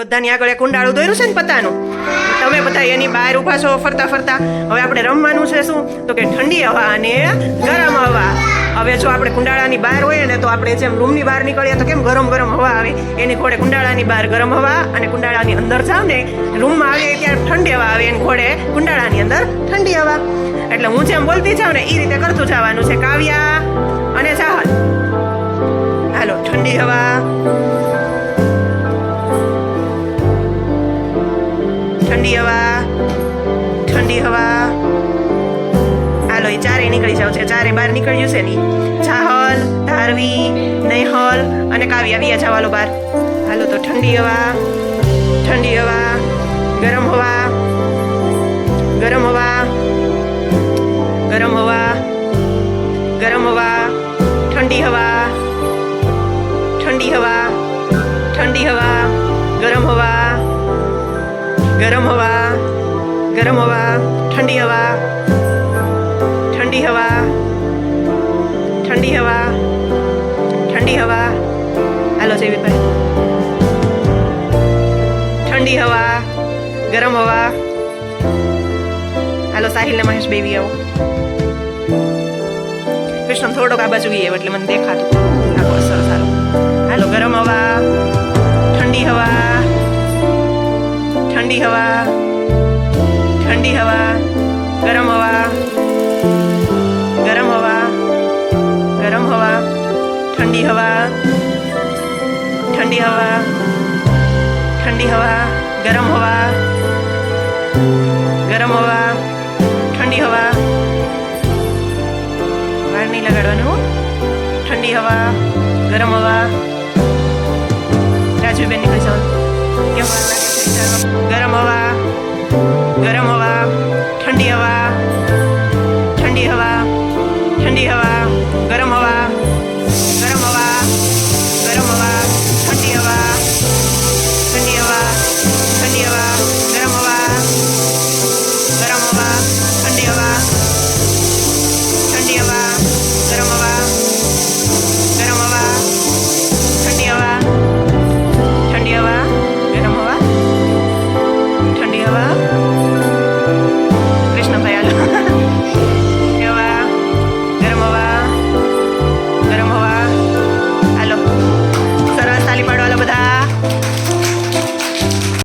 બધાની આગળ એક કુંડાળું દોર્યું છે ને પતાનું? તમે બધા એની બહાર ઊભા છો ફરતા ફરતા. હવે આપણે રમવાનું છે શું? તો કે ઠંડી હવા અને ગરમ હવા. હવે જો આપણે કુંડાળાની બહાર હોઈએ ને તો આપણે જેમ રૂમની બહાર નીકળીએ તો કેમ ગરમ ગરમ હવા આવે? એની ઘોડે કુંડાળાની બહાર ગરમ હવા અને કુંડાળાની અંદર જાવ ને, રૂમમાં આવીએ ત્યારે ઠંડી હવા આવે, એની ઘોડે કુંડાળાની અંદર ઠંડી હવા. એટલે હું જેમ બોલતી જાઉં ને એ રીતે કરતું જવાનું છે. કાવ્યા અને ચાહલ હાલો, ઠંડી હવા. ઠંડી હવા ઠંડી હવા. હાલો, એ ચારે નીકળી જાવ છે. ચારે બહાર નીકળ્યું છે ની. ચાહલ ધારવી, નેહલ અને કાવ્ય આવ્યા જાવ હાલો બહાર. હાલો તો ઠંડી હવા ઠંડી હવા, ગરમ હવા ગરમ હવા ગરમ હવા ગરમ હવા, ઠંડી હવા ઠંડી હવા ઠંડી હવા, ગરમ હવા. ગરમ હવા ગરમ હવા ઠંડી હવા ઠંડી હવા ઠંડી હવા ઠંડી હવા હાલો જયવીરભાઈ ઠંડી હવા ગરમ હવા હાલો સાહિલ ને મહેશ બેબી આવો કૃષ્ણ થોડોક આ બાજુ ગઈ એટલે મને દેખાતું આ બસ સરસ હાલો હાલો ગરમ હવા ઠંડી હવા, ગરમ હવા ગરમ હવા ગરમ હવા, ઠંડી હવા ઠંડી હવા ઠંડી હવા, ગરમ હવા ગરમ હવા, ઠંડી હવા. વાર નહીં લગાડવાનું ઠંડી હવા, ગરમ હવા. રાજુબેન નીકળી જવાનું